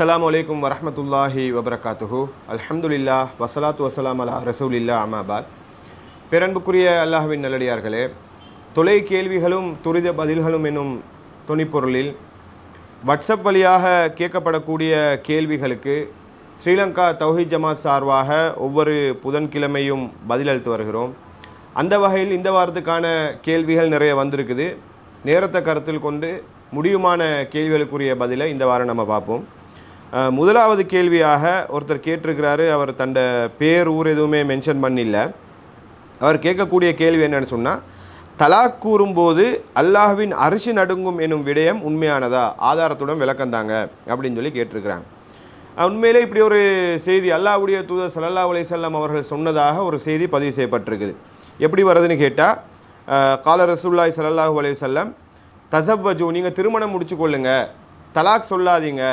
அஸ்லாம் வலைக்கம் வரமத்துல்லாஹி வபரகாத்துஹு அலமதுல்லா வசலாத்து வசலாம் அலா ரசூலில்லா அமாபாத் பேரன்புக்குரிய அல்லாஹ்வின் நல்லடியார்களே தொலை கேள்விகளும் துரித பதில்களும் என்னும் துணிப்பொருளில் வாட்ஸ்அப் வழியாக கேட்கப்படக்கூடிய கேள்விகளுக்கு ஸ்ரீலங்கா தௌஹித் ஜமாத் சார்பாக ஒவ்வொரு புதன்கிழமையும் பதிலளித்து வருகிறோம். அந்த வகையில் இந்த வாரத்துக்கான கேள்விகள் நிறைய வந்திருக்குது. நேரத்தை கருத்தில் கொண்டு முடியுமான கேள்விகளுக்குரிய பதிலை இந்த வாரம் நம்ம பார்ப்போம். முதலாவது கேள்வியாக ஒருத்தர் கேட்டிருக்கிறாரு. அவர் தண்ட பேர் ஊர் எதுவுமே மென்ஷன் பண்ணில்ல அவர் கேட்கக்கூடிய கேள்வி என்னன்னு சொன்னால் தலாக் கூறும்போது அல்லாஹ்வின் அரிசி நடுங்கும் எனும் விடயம் உண்மையானதா? ஆதாரத்துடன் விளக்கந்தாங்க அப்படின்னு சொல்லி கேட்டிருக்கிறாங்க. உண்மையிலே இப்படி ஒரு செய்தி அல்லாஹ்வுடைய தூதர் ஸல்லல்லாஹு அலைஹி செல்லம் அவர்கள் சொன்னதாக ஒரு செய்தி பதிவு செய்யப்பட்டிருக்குது. எப்படி வருதுன்னு கேட்டால் கால ரசூல்லாய் சல்லாஹூ அலைஹி வஸல்லம் தசவ்வஜு நீங்கள் திருமணம் முடிச்சு கொள்ளுங்கள் தலாக் சொல்லாதீங்க.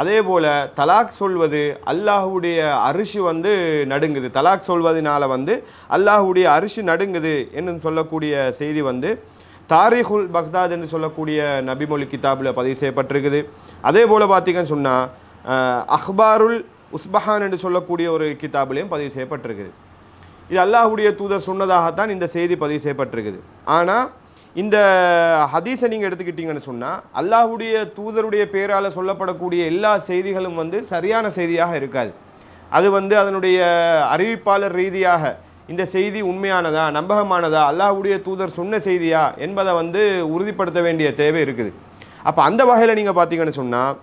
அதே போல் தலாக் சொல்வது அல்லாஹுடைய அரிசி வந்து நடுங்குது. தலாக் சொல்வதனால வந்து அல்லாஹுடைய அரிசி நடுங்குது என்று சொல்லக்கூடிய செய்தி வந்து தாரிஹுல் பக்தாத் என்று சொல்லக்கூடிய நபிமொழி கிதாபில் பதிவு செய்யப்பட்டிருக்குது. அதே போல் பார்த்திங்கன்னு சொன்னால் அஹ்பாருல் உஸ்பஹான் என்று சொல்லக்கூடிய ஒரு கிதாபிலையும் பதிவு செய்யப்பட்டிருக்குது. இது அல்லாஹுடைய தூதர் சொன்னதாகத்தான் இந்த செய்தி பதிவு செய்யப்பட்டிருக்குது. ஆனால் இந்த ஹதீஸை நீங்கள் எடுத்துக்கிட்டீங்கன்னு சொன்னால் அல்லாஹுடைய தூதருடைய பேரால் சொல்லப்படக்கூடிய எல்லா செய்திகளும் வந்து சரியான செய்தியாக இருக்காது. அது வந்து அதனுடைய அறிவிப்பாளர் ரீதியாக இந்த செய்தி உண்மையானதா நம்பகமானதா அல்லாஹுடைய தூதர் சொன்ன செய்தியா என்பதை வந்து உறுதிப்படுத்த வேண்டிய தேவை இருக்குது. அப்போ அந்த வகையில் நீங்கள் பார்த்தீங்கன்னு சொன்னால்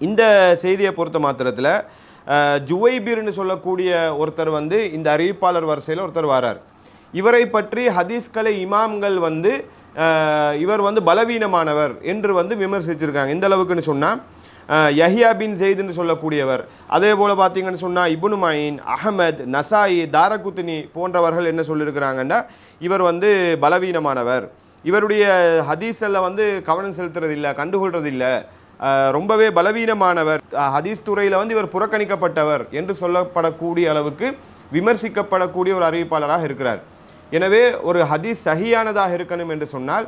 இந்த செய்தியை பொறுத்த மாத்திரத்தில் ஜுவைபீர்னு சொல்லக்கூடிய ஒருத்தர் வந்து இந்த அறிவிப்பாளர் வரிசையில் ஒருத்தர் வரார் இவரை பற்றி ஹதீஸ்கலை இமாம்கள் வந்து இவர் வந்து பலவீனமானவர் என்று வந்து விமர்சிச்சிருக்காங்க. இந்த அளவுக்குன்னு சொன்னால் யஹியா பின் ஜெயித்னு சொல்லக்கூடியவர். அதே போல் பார்த்தீங்கன்னு சொன்னால் இப்னு மாயின் அஹமத் நசாயி தாரகுத்தினி போன்றவர்கள் என்ன சொல்லியிருக்கிறாங்கன்னா இவர் வந்து பலவீனமானவர். இவருடைய ஹதீஸில் வந்து கவனம் செலுத்துறதில்லை கண்டுகொள்றது இல்லை ரொம்பவே பலவீனமானவர். ஹதீஸ் துறையில் வந்து இவர் புறக்கணிக்கப்பட்டவர் என்று சொல்லப்படக்கூடிய அளவுக்கு விமர்சிக்கப்படக்கூடிய ஒரு அறிவிப்பாளராக இருக்கிறார். எனவே ஒரு ஹதீஸ் சகியானதாக இருக்கணும் என்று சொன்னால்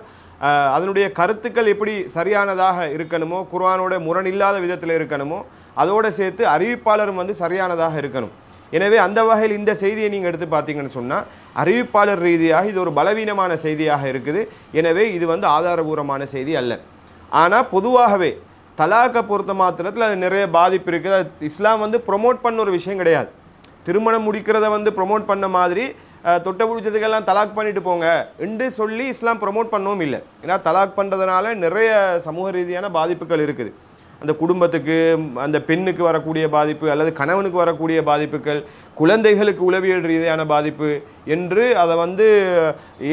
அதனுடைய கருத்துக்கள் எப்படி சரியானதாக இருக்கணுமோ குர்ஆனோட முரணில்லாத விதத்தில் இருக்கணுமோ அதோடு சேர்த்து அறிவிப்பாளரும் வந்து சரியானதாக இருக்கணும். எனவே அந்த வகையில் இந்த செய்தியை நீங்கள் எடுத்து பார்த்தீங்கன்னு சொன்னால் அறிவிப்பாளர் ரீதியாக இது ஒரு பலவீனமான செய்தியாக இருக்குது. எனவே இது வந்து ஆதாரபூர்வமான செய்தி அல்ல. ஆனால் பொதுவாகவே தலாக்கை பொறுத்த மாத்திரத்தில் அது நிறைய பாதிப்பு இருக்குது. அது இஸ்லாம் வந்து ப்ரொமோட் பண்ண ஒரு விஷயம் கிடையாது. திருமணம் முடிக்கிறத வந்து ப்ரொமோட் பண்ண மாதிரி தொட்ட பிடிச்சதுக்கெல்லாம் தலாக் பண்ணிட்டு போங்க. என்று சொல்லி இஸ்லாம் ப்ரொமோட் பண்ணவும் இல்லை. ஏன்னா தலாக் பண்ணுறதுனால நிறைய சமூக ரீதியான பாதிப்புகள் இருக்குது. அந்த குடும்பத்துக்கு அந்த பெண்ணுக்கு வரக்கூடிய பாதிப்பு அல்லது கணவனுக்கு வரக்கூடிய பாதிப்புகள் குழந்தைகளுக்கு உளவியல் ரீதியான பாதிப்பு என்று அதை வந்து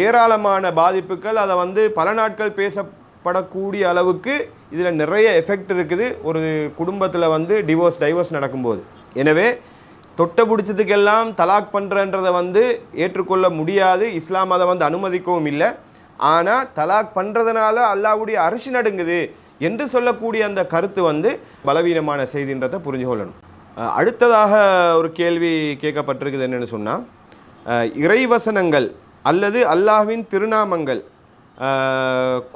ஏராளமான பாதிப்புகள் அதை வந்து பல நாட்கள் பேசப்படக்கூடிய அளவுக்கு இதில் நிறைய எஃபெக்ட் இருக்குது. ஒரு குடும்பத்தில் வந்து டிவோர்ஸ் டைவர்ஸ் நடக்கும்போது. எனவே தொட்ட பிடிச்சதுக்கெல்லாம் தலாக் பண்ணுறன்றதை வந்து ஏற்றுக்கொள்ள முடியாது. இஸ்லாம் அதை வந்து அனுமதிக்கவும் இல்லை. ஆனால் தலாக் பண்ணுறதுனால அல்லாஹ்வுடைய அரிசி நடுங்குது என்று சொல்லக்கூடிய அந்த கருத்து வந்து பலவீனமான செய்தின்றதை புரிஞ்சு கொள்ளணும். அடுத்ததாக ஒரு கேள்வி கேட்கப்பட்டிருக்குது என்னென்னு சொன்னால் இறைவசனங்கள் அல்லது அல்லாஹ்வின் திருநாமங்கள்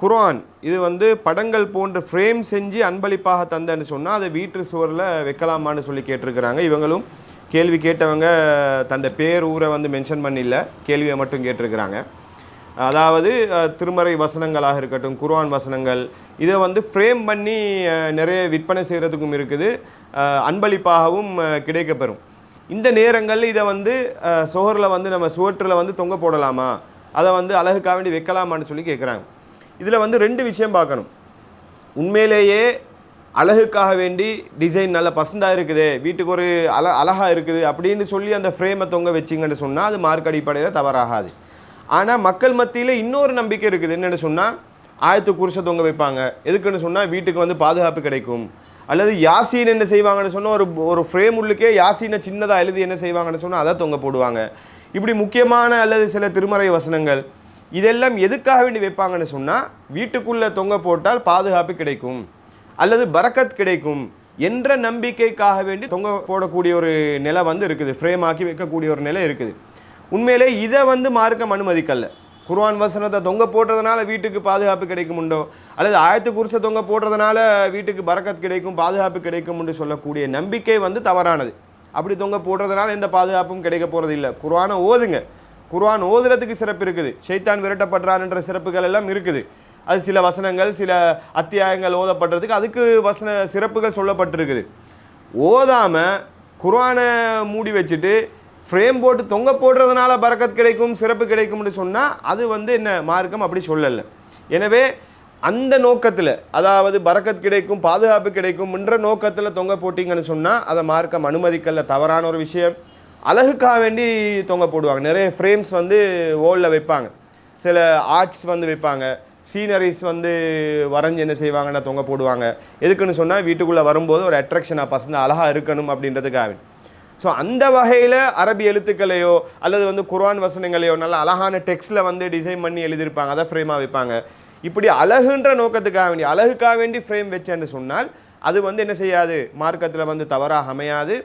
குரான் இது வந்து படங்கள் போன்ற ஃப்ரேம் செஞ்சு அன்பளிப்பாக தந்தேன்னு சொன்னால் அதை வீட்டு சுவரில் வைக்கலாமான்னு சொல்லி கேட்டிருக்கிறாங்க. இவங்களும் கேள்வி கேட்டவங்க தன்னுடைய பேர் ஊரை வந்து மென்ஷன் பண்ணில்ல. கேள்வியை மட்டும் கேட்டிருக்கிறாங்க. அதாவது திருமறை வசனங்களாக இருக்கட்டும் குர்ஆன் வசனங்கள் இதை வந்து ஃப்ரேம் பண்ணி நிறைய விற்பனை செய்கிறதுக்கும் இருக்குது. அன்பளிப்பாகவும் கிடைக்கப்பெறும். இந்த நேரங்களில் இதை வந்து சுவரில் வந்து நம்ம சுவற்றில் வந்து தொங்க போடலாமா? அதை வந்து அழகுக்காக வேண்டி வைக்கலாமான்னு சொல்லி கேட்குறாங்க இதில் வந்து ரெண்டு விஷயம் பார்க்கணும். உண்மையிலேயே அழகுக்காக வேண்டி டிசைன் நல்ல பசந்தாக இருக்குது வீட்டுக்கு ஒரு அல அழகாக இருக்குது அப்படின்னு சொல்லி அந்த ஃப்ரேமை தொங்க வச்சிங்கன்னு சொன்னால் அது மார்க் அடிப்படையில் தவறாகாது. ஆனால் மக்கள் மத்தியில் இன்னொரு நம்பிக்கை இருக்குது என்னென்னு சொன்னால் ஆயத்து குருசை தொங்க வைப்பாங்க. எதுக்குன்னு சொன்னால் வீட்டுக்கு வந்து பாதுகாப்பு கிடைக்கும். அல்லது யாசின் என்ன செய்வாங்கன்னு சொன்னால் ஒரு ஒரு ஃப்ரேம் உள்ளுக்கே யாசினை சின்னதாக எழுதி என்ன செய்வாங்கன்னு சொன்னால் அதை தொங்க போடுவாங்க. இப்படி முக்கியமான அல்லது சில திருமறை வசனங்கள் இதெல்லாம் எதுக்காக வேண்டி வைப்பாங்கன்னு சொன்னால் வீட்டுக்குள்ளே தொங்க போட்டால் பாதுகாப்பு கிடைக்கும். அல்லது பரக்கத் கிடைக்கும் என்ற நம்பிக்கைக்காக வேண்டி தொங்க போடக்கூடிய ஒரு நிலை வந்து இருக்குது. ஃப்ரேம் ஆக்கி வைக்கக்கூடிய ஒரு நிலை இருக்குது. உண்மையிலே இதை வந்து மார்க்கம் அனுமதிக்கல. குர்வான் வசனத்தை தொங்க போடுறதுனால வீட்டுக்கு பாதுகாப்பு கிடைக்கும் உண்டோ? அல்லது ஆயத்து குருசை தொங்க போடுறதுனால வீட்டுக்கு பரக்கத் கிடைக்கும் பாதுகாப்பு கிடைக்கும் என்று சொல்லக்கூடிய நம்பிக்கை வந்து தவறானது. அப்படி தொங்க போடுறதுனால எந்த பாதுகாப்பும் கிடைக்க போகிறது இல்லை குர்வானை ஓதுங்க. குர்வான் ஓதுறதுக்கு சிறப்பு இருக்குது. ஷைத்தான் விரட்டப்படுறான் என்ற சிறப்புகள் எல்லாம் இருக்குது. அது சில வசனங்கள் சில அத்தியாயங்கள் ஓதப்படுறதுக்கு அதுக்கு வசன சிறப்புகள் சொல்லப்பட்டிருக்குது. ஓதாமல் குரானை மூடி வச்சுட்டு ஃப்ரேம் போட்டு தொங்க போடுறதுனால பறக்கத் கிடைக்கும் சிறப்பு கிடைக்கும்னு சொன்னால் அது வந்து என்ன மார்க்கம்? அப்படி சொல்லலை. எனவே அந்த நோக்கத்தில் அதாவது பறக்கத் கிடைக்கும் பாதுகாப்பு கிடைக்கும் என்ற நோக்கத்தில் தொங்க போட்டிங்கன்னு சொன்னால் அதை மார்க்கம் அனுமதிக்கல. தவறான ஒரு விஷயம். அழகுக்காக வேண்டி தொங்க போடுவாங்க. நிறைய ஃப்ரேம்ஸ் வந்து ஓலில் வைப்பாங்க. சில ஆர்ட்ஸ் வந்து வைப்பாங்க. சீனரிஸ் வந்து வரைஞ்சி என்ன செய்வாங்கன்னா தொங்க போடுவாங்க. எதுக்குன்னு சொன்னால் வீட்டுக்குள்ளே வரும்போது ஒரு அட்ராக்ஷனாக பசங்க அழகாக இருக்கணும் அப்படின்றதுக்காக. ஸோ அந்த வகையில் அரபி எழுத்துக்களையோ அல்லது வந்து குர்ஆன் வசனங்களையோ நல்ல அழகான டெக்ஸ்ட்டில் வந்து டிசைன் பண்ணி எழுதியிருப்பாங்க. அதை ஃப்ரேமாக வைப்பாங்க. இப்படி அழகுன்ற நோக்கத்துக்காக வேண்டி அழகுக்காக வேண்டி ஃப்ரேம் வச்சேன்னு சொன்னால் அது வந்து என்ன செய்யாது? மார்க்கத்தில் வந்து தவறாக அமையாது.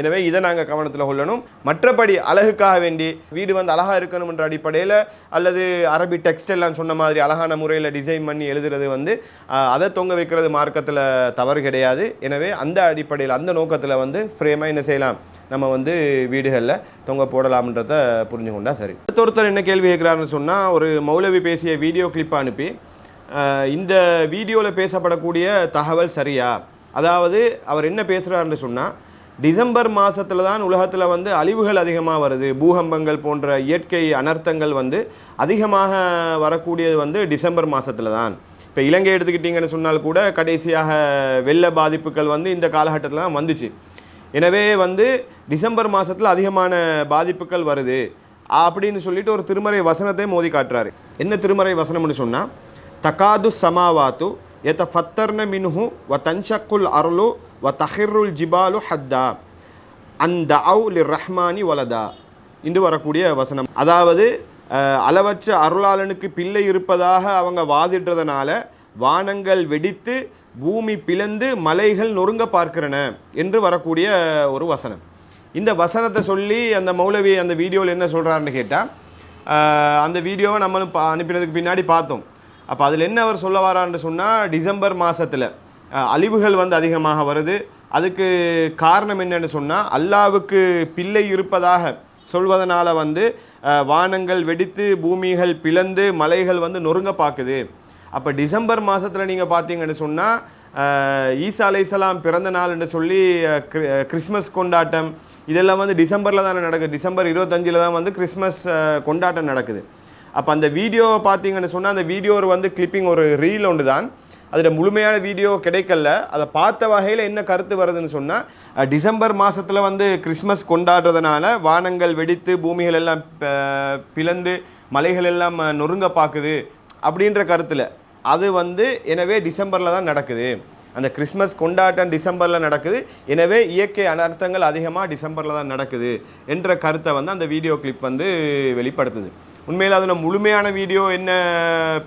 எனவே இதை நாங்கள் கவனத்தில் கொள்ளணும். மற்றபடி அழகுக்காக வேண்டி வீடு வந்து அழகாக இருக்கணும்ன்ற அடிப்படையில் அல்லது அரபி டெக்ஸ்ட் எல்லாம் சொன்ன மாதிரி அழகான முறையில் டிசைன் பண்ணி எழுதுறது வந்து அதை தொங்க வைக்கிறது மார்க்கத்தில் தவறு கிடையாது. எனவே அந்த அடிப்படையில் அந்த நோக்கத்தில் வந்து ஃப்ரேமாக என்ன செய்யலாம்? நம்ம வந்து வீடுகளில் தொங்க போடலாம்ன்றத புரிஞ்சு கொண்டா சரி. ஒருத்தர் என்ன கேள்வி கேட்குறாருன்னு சொன்னால் ஒரு மௌலவி பேசிய வீடியோ கிளிப் அனுப்பி இந்த வீடியோவில் பேசப்படக்கூடிய தகவல் சரியா? அதாவது அவர் என்ன பேசுகிறாருன்னு சொன்னால் டிசம்பர் மாதத்தில் தான் உலகத்தில் வந்து அழிவுகள் அதிகமாக வருது. பூகம்பங்கள் போன்ற இயற்கை அனர்த்தங்கள் வந்து அதிகமாக வரக்கூடியது வந்து டிசம்பர் மாதத்தில் தான். இப்போ இலங்கை எடுத்துக்கிட்டிங்கன்னு சொன்னால் கூட கடைசியாக வெள்ள பாதிப்புகள் வந்து இந்த காலகட்டத்தில் தான் வந்துச்சு. எனவே வந்து டிசம்பர் மாதத்தில் அதிகமான பாதிப்புகள் வருது. அப்படின்னு சொல்லிட்டு ஒரு திருமறை வசனத்தை மோதி காட்டுறாரு. என்ன திருமறை வசனம்னு சொன்னால் தகாது சமாவாத்து எத்த ஃபத்தர்ன மின்ஹு வ தன்ஷக்குல் அருளு வ தஹிருல் ஜிபாலு ஹத்தா. அந்த அவு லிர் ரஹ்மானி வலதா. இன்று வரக்கூடிய வசனம். அதாவது அளவற்ற அருளாளனுக்கு பிள்ளை இருப்பதாக அவங்க வாதிடுறதுனால வானங்கள் வெடித்து பூமி பிளந்து மலைகள் நொறுங்க பார்க்கிறன என்று வரக்கூடிய ஒரு வசனம். இந்த வசனத்தை சொல்லி அந்த மௌலவி அந்த வீடியோவில் என்ன சொல்கிறாருன்னு கேட்டால் அந்த வீடியோவை நம்மளும் பா அனுப்பினதுக்கு பின்னாடி பார்த்தோம். அப்போ அதில் என்ன அவர் சொல்ல வரான்னு சொன்னால் டிசம்பர் மாதத்தில் அழிவுகள் வந்து அதிகமாக வருது. அதுக்கு காரணம் என்னன்னு சொன்னால் அல்லாவுக்கு பிள்ளை இருப்பதாக சொல்வதனால் வந்து வானங்கள் வெடித்து பூமிகள் பிளந்து மலைகள் வந்து நொறுங்க பார்க்குது அப்போ டிசம்பர் மாதத்தில் நீங்கள் பார்த்தீங்கன்னு சொன்னால் ஈசா அலைசலாம் பிறந்த நாள்னு சொல்லி கிறிஸ்மஸ் கொண்டாட்டம் இதெல்லாம் வந்து டிசம்பரில் தானே நடக்குது. டிசம்பர் இருபத்தஞ்சில் தான் வந்து கிறிஸ்மஸ் கொண்டாட்டம் நடக்குது. அப்போ அந்த வீடியோவை பார்த்தீங்கன்னு சொன்னால் அந்த வீடியோ வந்து கிளிப்பிங் ஒரு ரீல் ஒன்று தான் அதில் முழுமையான வீடியோ கிடைக்கல. அதை பார்த்த வகையில் என்ன கருத்து வருதுன்னு சொன்னால் டிசம்பர் மாதத்தில் வந்து கிறிஸ்மஸ் கொண்டாடுறதுனால வானங்கள் வெடித்து பூமிகள் எல்லாம் பிளந்து மலைகள் எல்லாம் நொறுங்க பார்க்குது அப்படின்ற கருத்தில். அது வந்து எனவே டிசம்பரில் தான் நடக்குது. அந்த கிறிஸ்மஸ் கொண்டாட்டம் டிசம்பரில் நடக்குது. எனவே இயற்கை அனர்த்தங்கள் அதிகமாக டிசம்பரில் தான் நடக்குது என்ற கருத்தை வந்து அந்த வீடியோ கிளிப் வந்து வெளிப்படுத்துது. உண்மையில் அதில் முழுமையான வீடியோ என்ன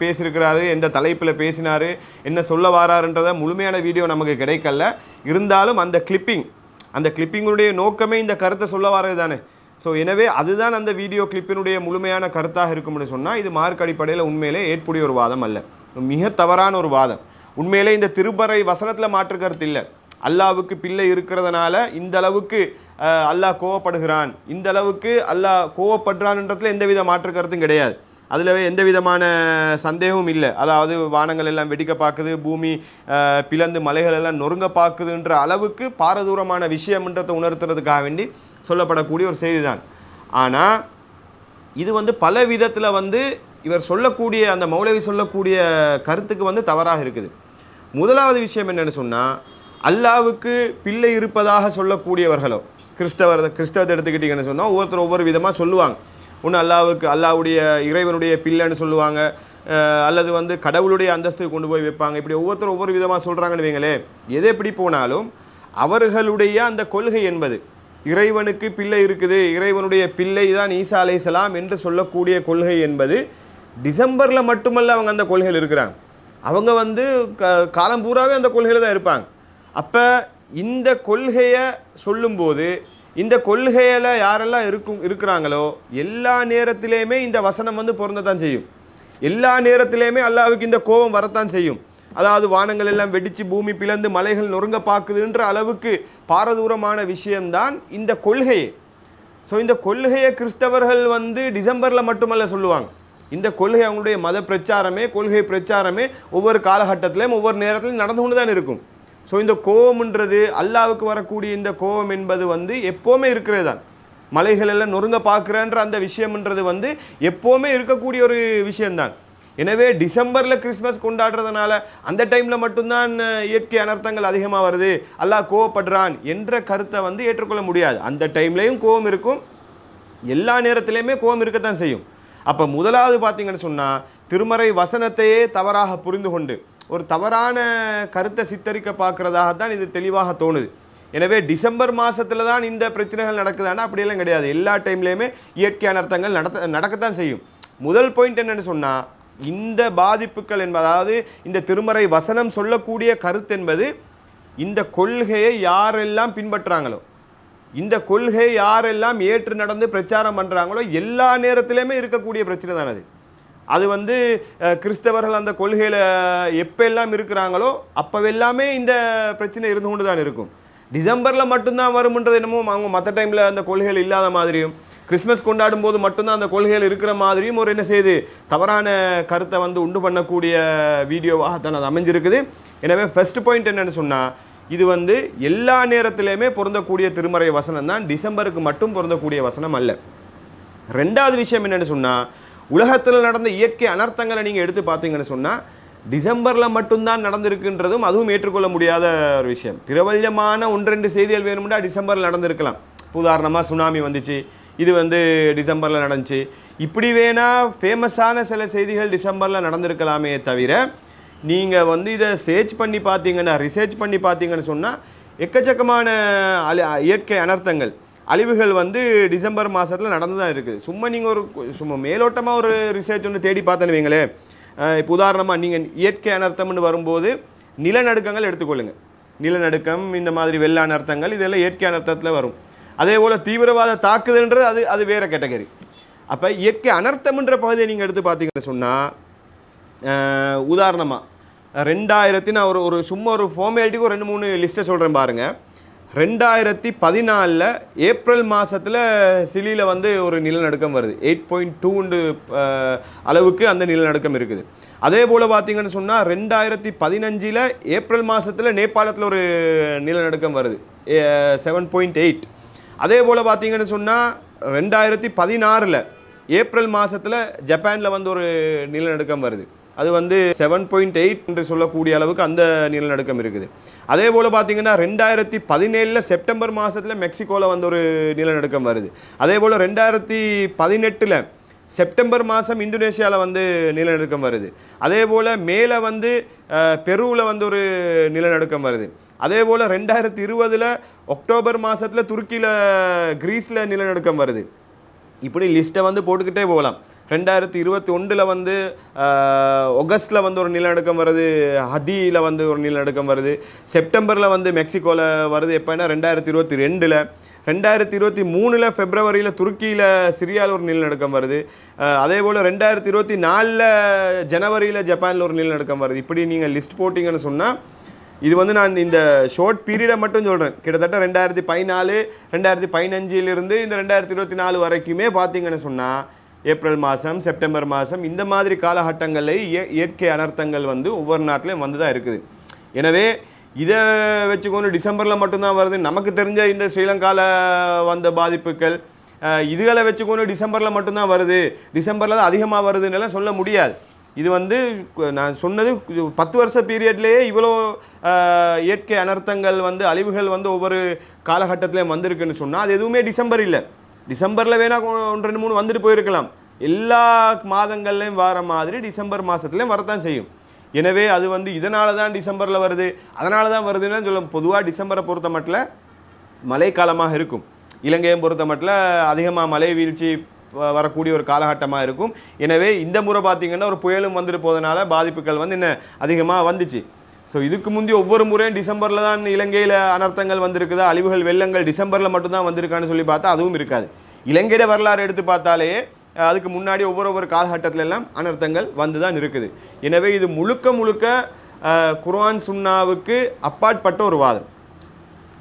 பேசியிருக்கிறாரு எந்த தலைப்பில் பேசினாரு என்ன சொல்ல வாராருன்றத முழுமையான வீடியோ நமக்கு கிடைக்கல. இருந்தாலும் அந்த கிளிப்பிங் அந்த கிளிப்பிங்குடைய நோக்கமே இந்த கருத்தை சொல்ல வர்றது தானே. ஸோ எனவே அதுதான் அந்த வீடியோ கிளிப்பினுடைய முழுமையான கருத்தாக இருக்கும்னு சொன்னால் இது மார்க் அடிப்படையில் உண்மையிலே ஏற்புடைய ஒரு வாதம் அல்ல. மிக தவறான ஒரு வாதம். உண்மையிலே இந்த திருப்பறை வசனத்தில் மாற்று கருத்து இல்லை. அல்லாவுக்கு பிள்ளை இருக்கிறதுனால இந்த அளவுக்கு அல்லாஹ் கோவப்படுகிறான். இந்த அளவுக்கு அல்லாஹ் கோவப்படுறான்ன்றதுல எந்தவித மாற்று கருத்தும் கிடையாது. அதில் எந்த விதமான சந்தேகமும் இல்லை. அதாவது வானங்கள் எல்லாம் வெடிக்க பார்க்குது பூமி பிளந்து மலைகள் எல்லாம் நொறுங்க பார்க்குதுன்ற அளவுக்கு பாரதூரமான விஷயம்ன்றதை உணர்த்துறதுக்காக வேண்டி சொல்லப்படக்கூடிய ஒரு செய்தி தான் ஆனால் இது வந்து பல விதத்தில் வந்து இவர் சொல்லக்கூடிய அந்த மௌலவி சொல்லக்கூடிய கருத்துக்கு வந்து தவறாக இருக்குது. முதலாவது விஷயம் என்னென்னு சொன்னால் அல்லாவுக்கு பிள்ளை இருப்பதாக சொல்லக்கூடியவர்களோ கிறிஸ்தவர் கிறிஸ்தவத்தை எடுத்துக்கிட்டீங்கன்னு சொன்னால் ஒவ்வொருத்தர் ஒவ்வொரு விதமாக சொல்லுவாங்க. ஒன்று அல்லாவுக்கு அல்லாவுடைய இறைவனுடைய பிள்ளைன்னு சொல்லுவாங்க. அல்லது வந்து கடவுளுடைய அந்தஸ்துக்கு கொண்டு போய் வைப்பாங்க. இப்படி ஒவ்வொருத்தர் ஒவ்வொரு விதமாக சொல்கிறாங்கன்னு வைங்களே எது எப்படி போனாலும் அவர்களுடைய அந்த கொள்கை என்பது இறைவனுக்கு பிள்ளை இருக்குது இறைவனுடைய பிள்ளை தான் ஈசா அலைசலாம் என்று சொல்லக்கூடிய கொள்கை என்பது டிசம்பரில் மட்டுமல்ல அவங்க அந்த கொள்கையில் இருக்கிறாங்க. அவங்க வந்து க காலம் பூராவே அந்த கொள்கையில் தான் இருப்பாங்க. அப்போ இந்த கொள்கையை சொல்லும்போது இந்த கொள்கையில் யாரெல்லாம் இருக்கும் இருக்கிறாங்களோ எல்லா நேரத்திலேயுமே இந்த வசனம் வந்து பொருந்தத்தான் செய்யும். எல்லா நேரத்திலையுமே அல்லாவுக்கு இந்த கோபம் வரத்தான் செய்யும். அதாவது வானங்கள் எல்லாம் வெடித்து பூமி பிளந்து மலைகள் நொறுங்க பார்க்குதுன்ற அளவுக்கு பாரதூரமான விஷயம்தான் இந்த கொள்கையே ஸோ இந்த கொள்கையை கிறிஸ்தவர்கள் வந்து டிசம்பரில் மட்டுமல்ல சொல்லுவாங்க. இந்த கொள்கை அவங்களுடைய மத பிரச்சாரமே கொள்கை பிரச்சாரமே ஒவ்வொரு காலகட்டத்திலையும் ஒவ்வொரு நேரத்திலையும் நடந்து கொண்டு தான் இருக்கும். ஸோ இந்த கோபம்ன்றது அல்லாவுக்கு வரக்கூடிய இந்த கோபம் என்பது வந்து எப்போவுமே இருக்கிறது தான் மலைகள் எல்லாம் நொறுங்க பார்க்குறன்ற அந்த விஷயம்ன்றது வந்து எப்போவுமே இருக்கக்கூடிய ஒரு விஷயம்தான். எனவே டிசம்பரில் கிறிஸ்மஸ் கொண்டாடுறதுனால அந்த டைமில் மட்டும்தான் இயற்கை அனர்த்தங்கள் அதிகமாக வருது. அல்லாஹ் கோவப்படுறான் என்ற கருத்தை வந்து ஏற்றுக்கொள்ள முடியாது. அந்த டைம்லேயும் கோபம் இருக்கும். எல்லா நேரத்திலையுமே கோவம் இருக்கத்தான் செய்யும். அப்போ முதலாவது பார்த்தீங்கன்னு சொன்னால் திருமறை வசனத்தையே தவறாக புரிந்து கொண்டு ஒரு தவறான கருத்தை சித்தரிக்க பார்க்குறதாக தான் இது தெளிவாக தோணுது. எனவே டிசம்பர் மாதத்தில் தான் இந்த பிரச்சனைகள் நடக்குதானா அப்படியெல்லாம் கிடையாது. எல்லா டைம்லேயுமே இயற்கையான அர்த்தங்கள் நடத்த நடக்கத்தான் செய்யும். முதல் பாயிண்ட் என்னென்னு சொன்னால் இந்த பாதிப்புகள் என்பது அதாவது இந்த திருமறை வசனம் சொல்லக்கூடிய கருத்து என்பது இந்த கொள்கையை யாரெல்லாம் பின்பற்றுறாங்களோ இந்த கொள்கை யாரெல்லாம் ஏற்று நடந்து பிரச்சாரம் பண்ணுறாங்களோ எல்லா நேரத்திலையுமே இருக்கக்கூடிய பிரச்சனை தான் அது வந்து கிறிஸ்தவர்கள் அந்த கொள்கையில் எப்போ எல்லாம் இருக்கிறாங்களோ அப்போவெல்லாமே இந்த பிரச்சனை இருந்து கொண்டு தான் இருக்கும். டிசம்பரில் மட்டும்தான் வரும்ன்றது என்னமோ அவங்க மற்ற டைமில் அந்த கொள்கைகள் இல்லாத மாதிரியும் கிறிஸ்மஸ் கொண்டாடும் போது மட்டும்தான் அந்த கொள்கைகள் இருக்கிற மாதிரியும் ஒரு என்ன செய்யுது தவறான கருத்தை வந்து உண்டு பண்ணக்கூடிய வீடியோவாக தான் அது அமைஞ்சிருக்குது. எனவே ஃபர்ஸ்ட் பாயிண்ட் என்னென்னு சொன்னால் இது வந்து எல்லா நேரத்திலையுமே பொருந்தக்கூடிய திருமறை வசனம் தான் டிசம்பருக்கு மட்டும் பொருந்தக்கூடிய வசனம் அல்ல. ரெண்டாவது விஷயம் என்னென்னு சொன்னால் உலகத்தில் நடந்த இயற்கை அனர்த்தங்களை நீங்கள் எடுத்து பார்த்தீங்கன்னு சொன்னால் டிசம்பரில் மட்டும்தான் நடந்திருக்குன்றதும் அதுவும் ஏற்றுக்கொள்ள முடியாத ஒரு விஷயம். பிரபல்யமான ஒன்றெண்டு செய்திகள் வேணும்னா டிசம்பரில் நடந்திருக்கலாம். உதாரணமாக சுனாமி வந்துச்சு இது வந்து டிசம்பரில் நடந்துச்சு. இப்படி வேணால் ஃபேமஸான சில செய்திகள் டிசம்பரில் நடந்திருக்கலாமே தவிர நீங்கள் வந்து இதை சர்ச் பண்ணி பார்த்தீங்கன்னா ரிசர்ச் பண்ணி பார்த்தீங்கன்னு சொன்னால் எக்கச்சக்கமான அழி இயற்கை அனர்த்தங்கள். அழிவுகள் வந்து டிசம்பர் மாதத்தில் நடந்து தான் இருக்குது. சும்மா நீங்கள் ஒரு சும்மா மேலோட்டமாக ஒரு ரிசர்ச் ஒன்று தேடி பார்த்தேன்னு வைங்களேன். இப்போ உதாரணமாக நீங்கள் இயற்கை அனர்த்தம்னு வரும்போது நிலநடுக்கங்கள் எடுத்துக்கொள்ளுங்க. நிலநடுக்கம் இந்த மாதிரி வெள்ள அனர்த்தங்கள் இதெல்லாம் இயற்கை அனர்த்தத்தில் வரும். அதே போல் தீவிரவாத தாக்குதல்ன்றது அது அது வேறு கேட்டகரி அப்போ இயற்கை அனர்த்தம்ன்ற பகுதியை நீங்கள் எடுத்து பார்த்தீங்கன்னு சொன்னால் உதாரணமாக ரெண்டாயிரத்தி நான் ஒரு ஒரு சும்மா ஒரு ஃபார்மாலிட்டிக்கு ஒரு ரெண்டு மூணு லிஸ்ட்டை சொல்கிறேன் பாருங்கள் ரெண்டாயிரத்தி பதினாலில் ஏப்ரல் மாதத்தில் சிலியில் வந்து ஒரு நிலநடுக்கம் வருது. எயிட் பாயிண்ட் டூண்டு அளவுக்கு அந்த நிலநடுக்கம் இருக்குது. அதே போல் பார்த்தீங்கன்னு சொன்னால் ரெண்டாயிரத்தி பதினஞ்சில் ஏப்ரல் மாதத்தில் நேபாளத்தில் ஒரு நிலநடுக்கம் வருது. Seven point eight. அதே போல் பார்த்தீங்கன்னு சொன்னால் ரெண்டாயிரத்தி பதினாறில் ஏப்ரல் மாதத்தில் ஜப்பானில் வந்து ஒரு நிலநடுக்கம் வருது. அது வந்து செவன் பாயிண்ட் எயிட் என்று சொல்லக்கூடிய அளவுக்கு அந்த நிலநடுக்கம் இருக்குது. அதே போல் பார்த்தீங்கன்னா ரெண்டாயிரத்தி பதினேழில் செப்டம்பர் மாதத்தில் மெக்சிகோவில் வந்து ஒரு நிலநடுக்கம் வருது. அதே போல் ரெண்டாயிரத்தி பதினெட்டில் செப்டம்பர் மாதம் இந்தோனேஷியாவில் வந்து நிலநடுக்கம் வருது. அதே போல் மேலே வந்து பெருவில் வந்து ஒரு நிலநடுக்கம் வருது. அதே போல் ரெண்டாயிரத்தி இருபதில் அக்டோபர் மாதத்தில் துருக்கியில் க்ரீஸில் நிலநடுக்கம் வருது. இப்படி லிஸ்ட்டை வந்து போட்டுக்கிட்டே போகலாம். ரெண்டாயிரத்தி இருபத்தி ஒன்றில் வந்து ஒகஸ்டில் வந்து ஒரு நிலநடுக்கம் வருது ஹதியில் வந்து ஒரு நிலநடுக்கம் வருது செப்டம்பரில் வந்து மெக்சிகோவில் வருது எப்போனா ரெண்டாயிரத்தி இருபத்தி ரெண்டில். ரெண்டாயிரத்தி இருபத்தி மூணில் ஃபெப்ரவரியில் துருக்கியில் சிரியாவில் ஒரு நிலநடுக்கம் வருது. அதே போல் ரெண்டாயிரத்தி இருபத்தி நாலில் ஜனவரியில் ஜப்பானில் ஒரு நிலநடுக்கம் வருது. இப்படி நீங்கள் லிஸ்ட் போட்டிங்கன்னு சொன்னால் இது வந்து நான் இந்த ஷார்ட் பீரியடை மட்டும் சொல்கிறேன் கிட்டத்தட்ட ரெண்டாயிரத்தி பதினாலு ரெண்டாயிரத்தி பதினஞ்சிலிருந்து இந்த ரெண்டாயிரத்தி இருபத்தி நாலு வரைக்குமே பார்த்தீங்கன்னு சொன்னால் ஏப்ரல் மாதம் செப்டம்பர் மாதம் இந்த மாதிரி காலகட்டங்களில் இயற்கை அனர்த்தங்கள் வந்து ஒவ்வொரு நாட்டிலையும் வந்து தான் இருக்குது. எனவே இதை வச்சுக்கொண்டு டிசம்பரில் மட்டும்தான் வருது. நமக்கு தெரிஞ்ச இந்த ஸ்ரீலங்காவில் வந்த பாதிப்புகள் இதுகளை வச்சுக்கொண்டு டிசம்பரில் மட்டும்தான் வருது. டிசம்பரில் தான் அதிகமாக வருதுன்னு எல்லாம் சொல்ல முடியாது. இது வந்து நான் சொன்னது பத்து வருஷ பீரியட்லேயே இவ்வளோ இயற்கை அனர்த்தங்கள் வந்து அழிவுகள் வந்து ஒவ்வொரு காலகட்டத்திலையும் வந்திருக்குன்னு சொன்னால் அது எதுவுமே டிசம்பர் இல்லை. டிசம்பரில் வேணால் ஒன்று ரெண்டு மூணு வந்துட்டு போயிருக்கலாம். எல்லா மாதங்கள்லையும் வர மாதிரி டிசம்பர் மாதத்துலேயும் வரத்தான் செய்யும். எனவே அது வந்து இதனால தான் டிசம்பரில் வருது அதனால தான் வருதுன்னு சொல்ல பொதுவாக டிசம்பரை பொறுத்த மட்டில் மழைக்காலமாக இருக்கும். இலங்கையை பொறுத்த மட்டில் அதிகமாக மழை வீழ்ச்சி வரக்கூடிய ஒரு காலகட்டமாக இருக்கும். எனவே இந்த முறை பார்த்தீங்கன்னா ஒரு புயலும் வந்துட்டு போதனால பாதிப்புகள் வந்து என்ன அதிகமாக வந்துச்சு. ஸோ இதுக்கு முந்தைய ஒவ்வொரு முறையும் டிசம்பரில் தான் இலங்கையில் அனர்த்தங்கள் வந்திருக்குதா அழிவுகள் வெள்ளங்கள் டிசம்பரில் மட்டும்தான் வந்திருக்கான்னு சொல்லி பார்த்தா அதுவும் இருக்காது. இலங்கையிட வரலாறு எடுத்து பார்த்தாலே அதுக்கு முன்னாடி ஒவ்வொரு ஒவ்வொரு காலகட்டத்தில எல்லாம் அனர்த்தங்கள் வந்து தான் இருக்குது. எனவே இது முழுக்க முழுக்க குர்ஆன் சுன்னாவுக்கு அப்பாற்பட்ட ஒரு வாதம்.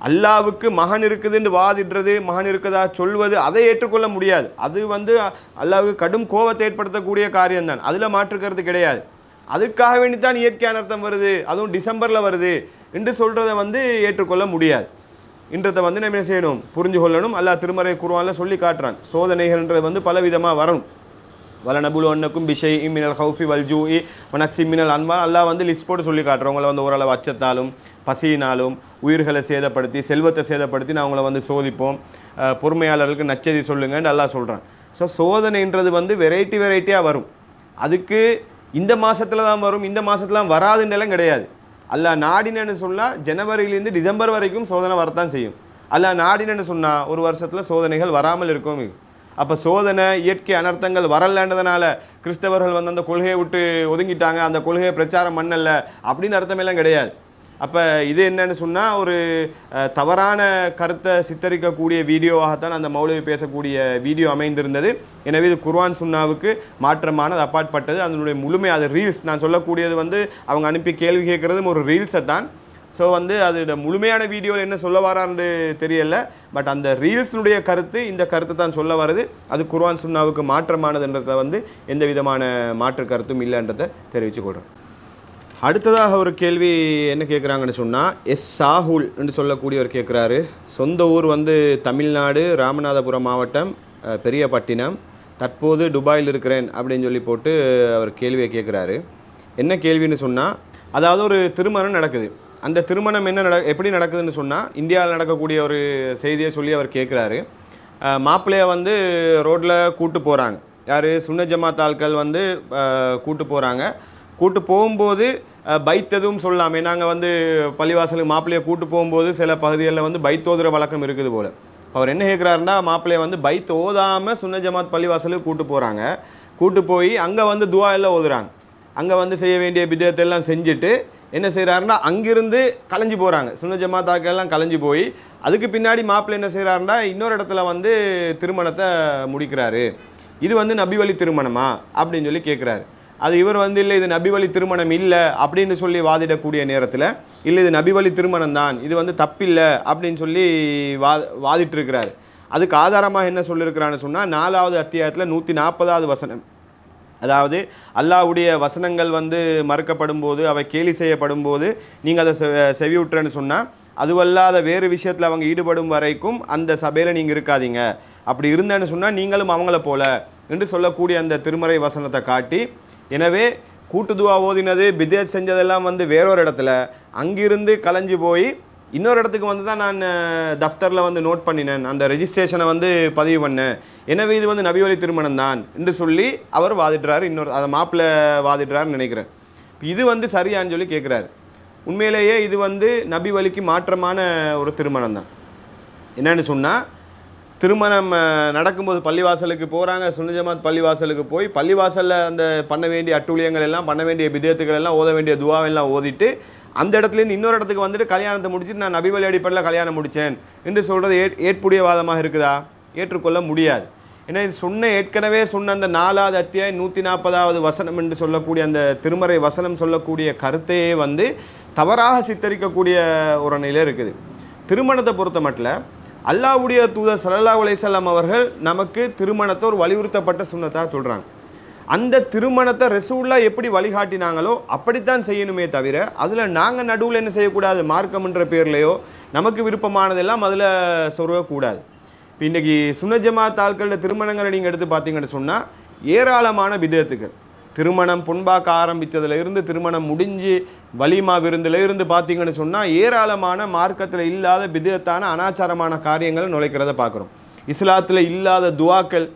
அல்லாவுக்கு மகன் இருக்குதுன்னு வாதிடுறது மகன் இருக்குதா சொல்வது அதை ஏற்றுக்கொள்ள முடியாது. அது வந்து அல்லாவுக்கு கடும் கோபத்தை ஏற்படுத்தக்கூடிய காரியம்தான். அதில் மாற்றுக்கிறது கிடையாது. அதுக்காக வேண்டி தான் இயற்கை அனர்த்தம் வருது அதுவும் டிசம்பரில் வருது என்று சொல்கிறத வந்து ஏற்றுக்கொள்ள முடியாது. இன்றதை வந்து நம்ம செய்யணும்? புரிஞ்சு கொள்ளணும் அல்லா திருமறை குருவானில் சொல்லி காட்டுறான். சோதனைகள்ன்றது வந்து பல விதமாக வரணும் வல அன்னக்கும் பிஷை இமினல் ஹவுஃபி வல்ஜூ இ மனக்சி மினல் அன்மா எல்லாம் வந்து லிஸ்ட் போட்டு சொல்லி காட்டுறோம் உங்களை வந்து ஓரளவு அச்சத்தாலும் பசியினாலும் உயிர்களை சேதப்படுத்தி செல்வத்தை சேதப்படுத்தி நான் அவங்கள வந்து சோதிப்போம். பொறுமையாளர்களுக்கு நச்சதி சொல்லுங்கன்னு எல்லாம் சொல்கிறேன் ஸோ சோதனைன்றது வந்து வெரைட்டி வெரைட்டியாக வரும். அதுக்கு இந்த மாதத்தில் தான் வரும் இந்த மாதத்துலாம் வராதுன்னெல்லாம் கிடையாது. அல்ல நாடினன்னு சொன்னால் ஜனவரியிலேருந்து டிசம்பர் வரைக்கும் சோதனை வரத்தான் செய்யும். அல்ல நாடினன்னு சொன்னால் ஒரு வருஷத்தில் சோதனைகள் வராமல் இருக்கும் அப்போ சோதனை இயற்கை அனர்த்தங்கள் வரலன்றதுனால கிறிஸ்தவர்கள் வந்து அந்த கொள்கையை விட்டு ஒதுங்கிட்டாங்க அந்த கொள்கையை பிரச்சாரம் பண்ணலை அப்படின்னு அர்த்தமெல்லாம் கிடையாது. அப்போ இது என்னன்னு சொன்னால் ஒரு தவறான கருத்தை சித்தரிக்கக்கூடிய வீடியோவாகத்தான் அந்த மௌலவி பேசக்கூடிய வீடியோ அமைந்திருந்தது. எனவே இது குர்வான் சுன்னாவுக்கு மாற்றமானது அப்பாற்பட்டது. அதனுடைய முழுமை அது ரீல்ஸ். நான் சொல்லக்கூடியது வந்து அவங்க அனுப்பி கேள்வி கேட்குறதும் ஒரு ரீல்ஸை தான். ஸோ வந்து அதோட முழுமையான வீடியோவில் என்ன சொல்ல வரான்னு தெரியல. பட் அந்த ரீல்ஸினுடைய கருத்து இந்த கருத்தை தான் சொல்ல வருது. அது குர்வான் சுன்னாவுக்கு மாற்றமானதுன்றதை வந்து எந்த விதமான மாற்று கருத்தும் இல்லைன்றதை தெரிவித்து கொள்கிறேன் அடுத்ததாக ஒரு கேள்வி என்ன கேட்குறாங்கன்னு சொன்னால் எஸ் சாஹுல் என்று சொல்லக்கூடியவர் கேட்குறாரு சொந்த ஊர் வந்து தமிழ்நாடு ராமநாதபுரம் மாவட்டம் அஹ், பெரியபட்டினம். தற்போது துபாயில் இருக்கிறேன் அப்படின்னு சொல்லி போட்டு அவர் கேள்வியை கேட்குறாரு என்ன கேள்வின்னு சொன்னால் அதாவது ஒரு திருமணம் நடக்குது. அந்த திருமணம் என்ன நட எப்படி நடக்குதுன்னு சொன்னால் இந்தியாவில் நடக்கக்கூடிய ஒரு செய்தியை சொல்லி அவர் கேட்குறாரு மாப்பிள்ளையை வந்து ரோட்டில் கூட்டு போகிறாங்க யார்? சுன்ன ஜமாத் ஆட்கள் வந்து கூட்டு போகிறாங்க கூட்டு போகும்போது பைத்ததும் பைத் எதுவும் சொல்லாமே. நாங்கள் வந்து பள்ளிவாசலுக்கு மாப்பிள்ளையை கூட்டு போகும்போது சில பகுதிகளில் வந்து பைத் வழக்கம் இருக்குது போல். அவர் என்ன கேட்குறாருன்னா மாப்பிள்ளையை வந்து பைத் ஓதாமல் சுன்ன ஜமாத் பள்ளிவாசலுக்கு கூட்டு போகிறாங்க கூட்டு போய் அங்கே வந்து துவா எல்லாம் ஓதுறாங்க. அங்கே வந்து செய்ய வேண்டிய பிதத்தை எல்லாம் செஞ்சுட்டு என்ன செய்கிறாருன்னா அங்கிருந்து கலைஞ்சு போகிறாங்க சுன்ன ஜமாத்தாக்கெல்லாம் கலைஞ்சு போய் அதுக்கு பின்னாடி மாப்பிள்ளை என்ன செய்கிறாருன்னா இன்னொரு இடத்துல வந்து திருமணத்தை முடிக்கிறாரு. இது வந்து நபி வழி திருமணமா? அப்படின்னு சொல்லி கேட்குறாரு அது இவர் வந்து இல்லை இது நபிவழி திருமணம் இல்லை அப்படின்னு சொல்லி வாதிடக்கூடிய நேரத்தில் இல்லை இது நபிவழி திருமணம் தான் இது வந்து தப்பில்லை அப்படின்னு சொல்லி வா வாதிட்டுருக்கிறார். அதுக்கு ஆதாரமாக என்ன சொல்லியிருக்கிறான்னு சொன்னால் நாலாவது அத்தியாயத்தில் நூற்றி நாற்பதாவது வசனம். அதாவது அல்லாஹ்வுடைய வசனங்கள் வந்து மறுக்கப்படும் போது அவை கேலி செய்யப்படும் போது நீங்கள் அதை செ- விட்டுறேன்னு சொன்னால் அதுவல்லாத வேறு விஷயத்தில் அவங்க ஈடுபடும் வரைக்கும் அந்த சபையில் நீங்கள் இருக்காதீங்க. அப்படி இருந்தேன்னு சொன்னால் நீங்களும் அவங்கள போல என்று சொல்லக்கூடிய அந்த திருமறை வசனத்தை காட்டி எனவே கூட்டுதுவா ஓதினது பிதேஜ் செஞ்சதெல்லாம் வந்து வேறொரு இடத்துல. அங்கிருந்து கலைஞ்சு போய் இன்னொரு இடத்துக்கு வந்து தான் நான் தஃப்தரில் வந்து நோட் பண்ணினேன். அந்த ரெஜிஸ்ட்ரேஷனை வந்து பதிவு பண்ணேன் எனவே இது வந்து நபிவழி திருமணம் தான் என்று சொல்லி அவர் வாதிடுறாரு. இன்னொரு அதை மாப்பிள்ளை வாதிடுறாருன்னு நினைக்கிறேன். இது வந்து சரியான்னு சொல்லி கேட்குறாரு உண்மையிலேயே இது வந்து நபி வழிக்கு மாற்றமான ஒரு திருமணம் தான். என்னன்னு சொன்னால் திருமணம் நடக்கும்போது பள்ளிவாசலுக்கு போகிறாங்க சுனிஜமாத் பள்ளிவாசலுக்கு போய் பள்ளிவாசலில் அந்த பண்ண வேண்டிய அட்டூழியங்கள் எல்லாம் பண்ண வேண்டிய விதயத்துக்கள் எல்லாம் ஓத வேண்டிய துவாவெல்லாம் ஓதிட்டு அந்த இடத்துலேருந்து இன்னொரு இடத்துக்கு வந்துட்டு கல்யாணத்தை முடிச்சுட்டு நான் நபிவழி அடிப்படையில் கல்யாணம் முடித்தேன் என்று சொல்கிறது ஏ ஏற்புடைய வாதமாக இருக்குதா? ஏற்றுக்கொள்ள முடியாது. ஏன்னா இது சொன்ன ஏற்கனவே சொன்ன அந்த நாலாவது அத்தியாயம் நூற்றி நாற்பதாவது வசனம் என்று சொல்லக்கூடிய அந்த திருமறை வசனம் சொல்லக்கூடிய கருத்தையே வந்து தவறாக சித்தரிக்கக்கூடிய ஒரு நிலை இருக்குது. திருமணத்தை பொறுத்த மட்டும் அல்லாவுடைய தூதர் சல்லா அலைஹி அவர்கள் நமக்கு திருமணத்தை ஒரு வலியுறுத்தப்பட்ட சுன்னத்தாக சொல்கிறாங்க அந்த திருமணத்தை ரெசூல்லா எப்படி வழிகாட்டினாங்களோ அப்படித்தான் செய்யணுமே தவிர அதில் நாங்கள் நடுவில் என்ன செய்யக்கூடாது? மார்க்கம்ன்ற பேர்லையோ நமக்கு விருப்பமானதெல்லாம் அதில் சொருகக்கூடாது. இப்போ இன்றைக்கி சுனஜமா ஆட்களோட திருமணங்களை நீங்கள் எடுத்து பார்த்தீங்கன்னு சொன்னால் ஏராளமான விதத்துக்கள். திருமணம் புண்பாக்க ஆரம்பித்ததுல இருந்து திருமணம் முடிஞ்சு வலிமா விருந்தில் இருந்து பார்த்தீங்கன்னு சொன்னால் ஏராளமான மார்க்கத்தில் இல்லாத விதத்தான அனாச்சாரமான காரியங்களை நுழைக்கிறத பார்க்குறோம். இஸ்லாத்தில் இல்லாத துவாக்கள்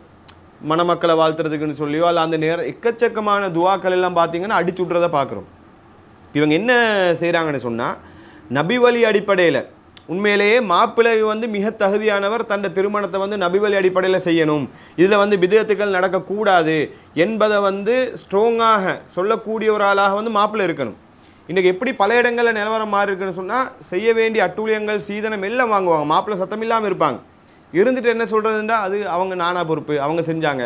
மணமக்களை வாழ்த்துறதுக்குன்னு சொல்லியோ அல்ல அந்த நேரம் எக்கச்சக்கமான துவாக்கள் எல்லாம் பார்த்தீங்கன்னா அடிச்சு விட்றதை பார்க்குறோம். இவங்க என்ன செய்கிறாங்கன்னு சொன்னால் நபி வழி அடிப்படையில் உண்மையிலேயே மாப்பிள்ளை வந்து மிக தகுதியானவர் தன் திருமணத்தை வந்து நபி வழி அடிப்படையில் செய்யணும். இதில் வந்து விதத்துக்கள் நடக்கக்கூடாது என்பதை வந்து ஸ்ட்ராங்காக சொல்லக்கூடிய ஒரு ஆளாக வந்து மாப்பிள்ளை இருக்கணும். இன்றைக்கி எப்படி பல இடங்களில் நிலவரம் மாறி இருக்குன்னு சொன்னால் செய்ய வேண்டிய அட்டூழியங்கள் சீதனம் எல்லாம் வாங்குவாங்க. மாப்பிள்ளை சத்தம் இல்லாமல் இருப்பாங்க. இருந்துட்டு என்ன சொல்கிறதுன்றா அது அவங்க நானா பொறுப்பு அவங்க செஞ்சாங்க.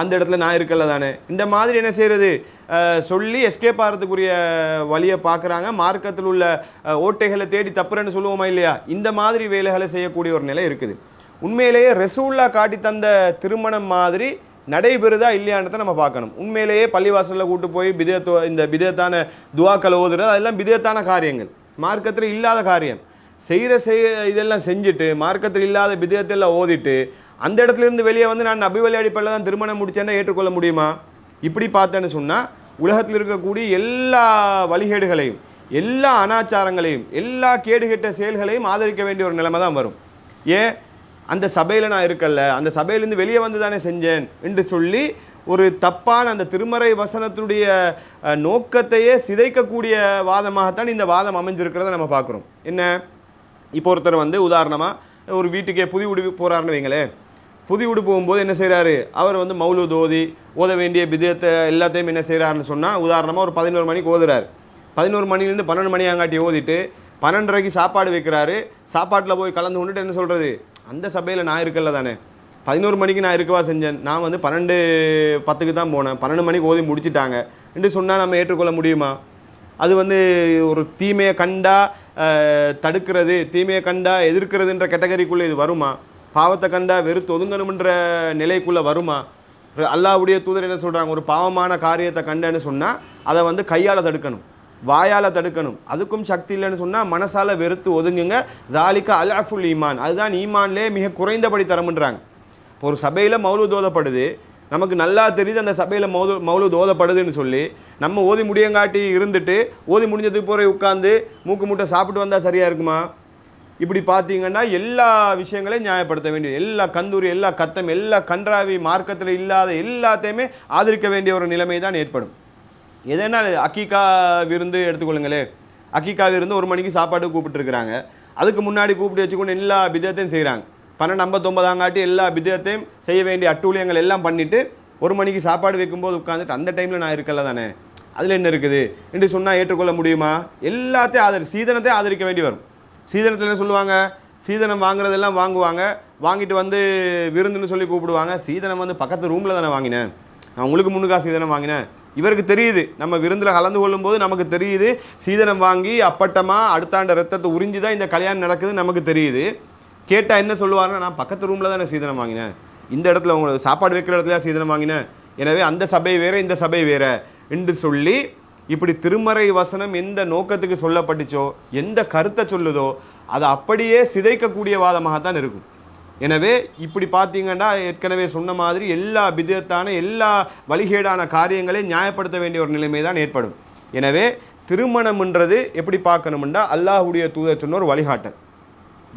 அந்த இடத்துல நான் இருக்கல தானே. இந்த மாதிரி என்ன செய்கிறது சொல்லி எஸ்கேப் ஆகிறதுக்குரிய வழியை பார்க்குறாங்க. மார்க்கத்தில் உள்ள ஓட்டைகளை தேடி தப்புறேன்னு சொல்லுவோமா இல்லையா? இந்த மாதிரி வேலைகளை செய்யக்கூடிய ஒரு நிலை இருக்குது. உண்மையிலேயே ரெசூல்லா காட்டி தந்த திருமணம் மாதிரி நடைபெறுதா இல்லையான்றதை நம்ம பார்க்கணும். உண்மையிலேயே பள்ளிவாசலில் கூட்டு போய் பிதத்தோ இந்த பிதத்தான துவாக்களை ஓதுறது அதெல்லாம் பிதத்தான காரியங்கள். மார்க்கத்தில் இல்லாத காரியம். செய்கிற செய் இதெல்லாம் செஞ்சுட்டு மார்க்கத்தில் இல்லாத பிதத்தெல்லாம் ஓதிட்டு அந்த இடத்துலேருந்து வெளியே வந்து நான் நபி அடிப்படையில் தான் திருமணம் முடிச்சேன்னா ஏற்றுக்கொள்ள முடியுமா? இப்படி பார்த்தேன்னு சொன்னால் உலகத்தில் இருக்கக்கூடிய எல்லா வழிகேடுகளையும் எல்லா அனாச்சாரங்களையும் எல்லா கேடுகெட்ட செயல்களையும் ஆதரிக்க வேண்டிய ஒரு நிலைமை தான் வரும். ஏன்? அந்த சபையில் நான் இருக்கல்ல அந்த சபையிலேருந்து வெளியே வந்து தானே செஞ்சேன் என்று சொல்லி ஒரு தப்பான அந்த திருமறை வசனத்துடைய நோக்கத்தையே சிதைக்கக்கூடிய வாதமாகத்தான் இந்த வாதம் அமைஞ்சிருக்கிறத நம்ம பார்க்குறோம். என்ன? இப்போ ஒருத்தர் வந்து உதாரணமாக ஒரு வீட்டுக்கே புதி உடுப்பு போகிறாருன்னு வைங்களேன் புதி உடு போகும்போது என்ன செய்கிறாரு அவர் வந்து மௌலு தோதி ஓத வேண்டிய விதத்தை எல்லாத்தையும் என்ன செய்கிறாருன்னு சொன்னால் உதாரணமாக ஒரு பதினோரு மணிக்கு ஓதுறாரு. பதினோரு மணிலேருந்து பன்னெண்டு மணி ஆங்காட்டி ஓதிட்டு பன்னெண்டரைக்கு சாப்பாடு வைக்கிறாரு. சாப்பாட்டில் போய் கலந்து கொண்டுட்டு என்ன சொல்கிறது அந்த சபையில் நான் இருக்கல தானே. பதினோரு மணிக்கு நான் இருக்கவா செஞ்சேன். நான் வந்து பன்னெண்டு பத்துக்கு தான் போனேன். பன்னெண்டு மணிக்கு ஓதி முடிச்சிட்டாங்க. என்று சொன்னால் நம்ம ஏற்றுக்கொள்ள முடியுமா? அது வந்து ஒரு தீமையை கண்டா தடுக்கிறது தீமையை கண்டா எதிர்க்கிறதுன்ற கேட்டகரிக்குள்ளே இது வருமா? பாவத்தை கண்டா வெறுத்து ஒதுங்கணும்ன்ற நிலைக்குள்ளே வருமா? அல்லாவுடைய தூதர் என்ன சொல்கிறாங்க ஒரு பாவமான காரியத்தை கண்டேன்னு சொன்னால் அதை வந்து கையால் தடுக்கணும். வாயால் தடுக்கணும். அதுக்கும் சக்தி இல்லைன்னு சொன்னால் மனசால் வெறுத்து ஒதுங்குங்க. தாலிக்கா அலாஃபுல் ஈமான் அதுதான் ஈமான்லே மிக குறைந்தபடி தரமுன்றாங்க. இப்போ ஒரு சபையில் மௌலு தோதப்படுது நமக்கு நல்லா தெரியுது அந்த சபையில் மௌது மௌலு தோதப்படுதுன்னு சொல்லி. நம்ம ஓதி முடியங்காட்டி இருந்துட்டு ஓதி முடிஞ்சதுக்கு போகிற உட்காந்து மூக்கு முட்டை சாப்பிட்டு வந்தால் சரியாக இருக்குமா? இப்படி பார்த்தீங்கன்னா எல்லா விஷயங்களையும் நியாயப்படுத்த வேண்டிய எல்லா கந்தூரி எல்லா கத்தம் எல்லா கன்றாவி மார்க்கத்தில் இல்லாத எல்லாத்தையுமே ஆதரிக்க வேண்டிய ஒரு நிலைமை தான் ஏற்படும். எதனா அக்கீக்கா விருந்து எடுத்துக்கொள்ளுங்களேன் அக்கீக்கா விருந்து ஒரு மணிக்கு சாப்பாடு கூப்பிட்டுருக்குறாங்க. அதுக்கு முன்னாடி கூப்பிட்டு வச்சுக்கொண்டு எல்லா பிதத்தையும் செய்கிறாங்க பன்னெண்டு ஐம்பத்தொம்பதாங்காட்டி எல்லா பிதத்தையும் செய்ய வேண்டிய அட்டூழியங்கள் எல்லாம் பண்ணிவிட்டு ஒரு மணிக்கு சாப்பாடு வைக்கும்போது உட்காந்துட்டு அந்த டைமில் நான் இருக்கல தானே. அதில் என்ன இருக்குது? என்று சொன்னால் ஏற்றுக்கொள்ள முடியுமா? எல்லாத்தையும் ஆதரி சீதனத்தை ஆதரிக்க வேண்டி வரும். சீதனத்தில் என்ன சொல்லுவாங்க? சீதனம் வாங்குறதெல்லாம் வாங்குவாங்க. வாங்கிட்டு வந்து விருந்துன்னு சொல்லி கூப்பிடுவாங்க. சீதனம் வந்து பக்கத்து ரூமில் தானே வாங்கினேன். நான் உங்களுக்கு முன்னுக்கா சீதனம் வாங்கினேன். இவருக்கு தெரியுது. நம்ம விருந்தில் கலந்து கொள்ளும்போது நமக்கு தெரியுது. சீதனம் வாங்கி அப்பட்டமாக அடுத்தாண்ட ரத்தத்தை உறிஞ்சி தான் இந்த கல்யாணம் நடக்குதுன்னு நமக்கு தெரியுது. கேட்டால் என்ன சொல்லுவாருன்னா நான் பக்கத்து ரூமில் தானே சீதனம் வாங்கினேன். இந்த இடத்துல உங்களுக்கு சாப்பாடு வைக்கிற இடத்துல சீதனம் வாங்கினேன். எனவே அந்த சபை வேறு இந்த சபை வேற என்று சொல்லி இப்படி திருமறை வசனம் எந்த நோக்கத்துக்கு சொல்லப்பட்டுச்சோ எந்த கருத்தை சொல்லுதோ அதை அப்படியே சிதைக்கக்கூடிய வாதமாக தான் இருக்கும். எனவே இப்படி பார்த்தீங்கன்னா ஏற்கனவே சொன்ன மாதிரி எல்லா விதத்தான எல்லா வழிகேடான காரியங்களையும் நியாயப்படுத்த வேண்டிய ஒரு நிலைமை தான் ஏற்படும். எனவே திருமணம்ன்றது எப்படி பார்க்கணும்னா அல்லாஹுடைய தூதர் சொன்ன ஒரு வழிகாட்டல்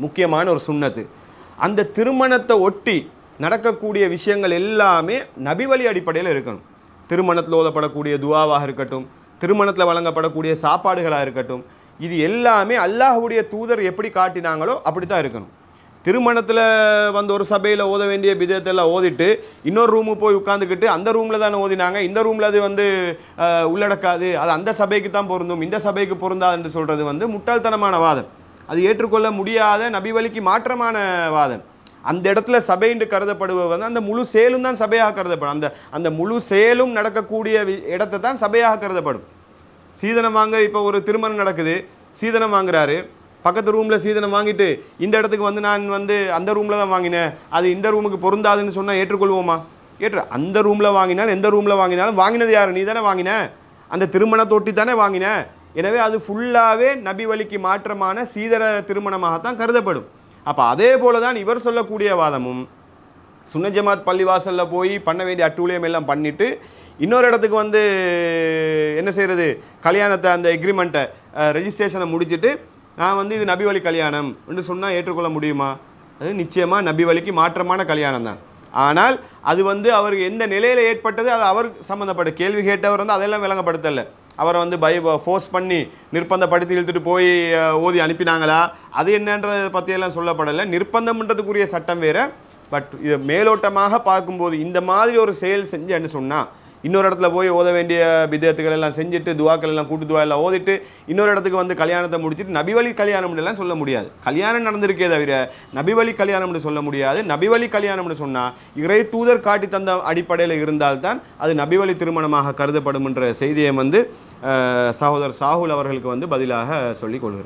முக்கியமான ஒரு சுன்னத்து அந்த திருமணத்தை ஒட்டி நடக்கக்கூடிய விஷயங்கள் எல்லாமே நபி வழி அடிப்படையில் இருக்கணும். திருமணத்தில் ஓதப்படக்கூடிய துவாவாக இருக்கட்டும் திருமணத்தில் வழங்கப்படக்கூடிய சாப்பாடுகளாக இருக்கட்டும் இது எல்லாமே அல்லாஹுடைய தூதர் எப்படி காட்டினாங்களோ அப்படி தான் இருக்கணும். திருமணத்தில் வந்து ஒரு சபையில் ஓத வேண்டிய விதத்தெல்லாம் ஓதிட்டு இன்னொரு ரூமுக்கு போய் உட்காந்துக்கிட்டு அந்த ரூமில் தானே ஓதினாங்க. இந்த ரூமில் அது வந்து உள்ளடக்காது. அது அந்த சபைக்கு தான் பொருந்தும். இந்த சபைக்கு பொருந்தாதுன்னு சொல்கிறது வந்து முட்டாள்தனமான வாதம். அது ஏற்றுக்கொள்ள முடியாத நபிவழிக்கு மாற்றமான வாதம். அந்த இடத்துல சபைன்னு கருதப்படுவது வந்து அந்த முழு செயலும் தான் சபையாக கருதப்படும். அந்த அந்த முழு செயலும் நடக்கக்கூடிய இடத்தை தான் சபையாக கருதப்படும். சீதனம் வாங்க இப்போ ஒரு திருமணம் நடக்குது. சீதனம் வாங்குறாரு. பக்கத்து ரூமில் சீதனம் வாங்கிட்டு இந்த இடத்துக்கு வந்து நான் வந்து அந்த ரூமில் தான் வாங்கினேன். அது இந்த ரூமுக்கு பொருந்தாதுன்னு சொன்னால் ஏற்றுக்கொள்வோமா? ஏற்று அந்த ரூமில் வாங்கினாலும் எந்த ரூமில் வாங்கினாலும் வாங்கினது யார்? நீ தானே வாங்கின? அந்த திருமணத்தொட்டி தானே வாங்கின? எனவே அது ஃபுல்லாகவே நபி வழிக்கு மாற்றமான சீதர திருமணமாகத்தான் கருதப்படும். அப்போ அதே போல தான் இவர் சொல்லக்கூடிய வாதமும் சுனஜமாத் பள்ளிவாசலில் போய் பண்ண வேண்டிய அட்டூழியம் எல்லாம் பண்ணிவிட்டு இன்னொரு இடத்துக்கு வந்து என்ன செய்கிறது கல்யாணத்தை அந்த எக்ரிமெண்ட்டை ரெஜிஸ்ட்ரேஷனை முடிச்சுட்டு நான் வந்து இது நபி வழி கல்யாணம் என்று சொன்னால் ஏற்றுக்கொள்ள முடியுமா? அது நிச்சயமாக நபி வழிக்கு மாற்றமான கல்யாணம் தான். ஆனால் அது வந்து அவருக்கு எந்த நிலையில் ஏற்பட்டது அது அவர் சம்மந்தப்பட்ட கேள்வி கேட்டவர் வந்து அதெல்லாம் விளங்கப்படுத்தலை. அவரை வந்து பய ஃபோர்ஸ் பண்ணி நிர்பந்தப்படுத்தி இழுத்துட்டு போய் ஓதி அனுப்பினாங்களா? அது என்னன்றதை பற்றியெல்லாம் சொல்லப்படலை. நிர்பந்தம்ன்றதுக்குரிய சட்டம் வேறு. பட் இதை மேலோட்டமாக பார்க்கும்போது இந்த மாதிரி ஒரு செயல் செஞ்சு என்ன சொன்னால் இன்னொரு இடத்துல போய் ஓத வேண்டிய விதத்துகள் எல்லாம் செஞ்சுட்டு துவாக்கள் எல்லாம் கூட்டு துவா எல்லாம் ஓதிட்டு இன்னொரு இடத்துக்கு வந்து கல்யாணத்தை முடிச்சுட்டு நபிவழி கல்யாணம் எல்லாம் சொல்ல முடியாது. கல்யாணம் நடந்திருக்கே தவிர நபிவழி கல்யாணம்னு சொல்ல முடியாது. நபிவழி கல்யாணம்னு சொன்னால் இறை தூதர் காட்டி தந்த அடிப்படையில் இருந்தால்தான் அது நபிவழி திருமணமாக கருதப்படும் என்ற செய்தியை வந்து சகோதர் சகோதரர் சாகுல் அவர்களுக்கு வந்து பதிலாக சொல்லிக் கொள்கிறேன்.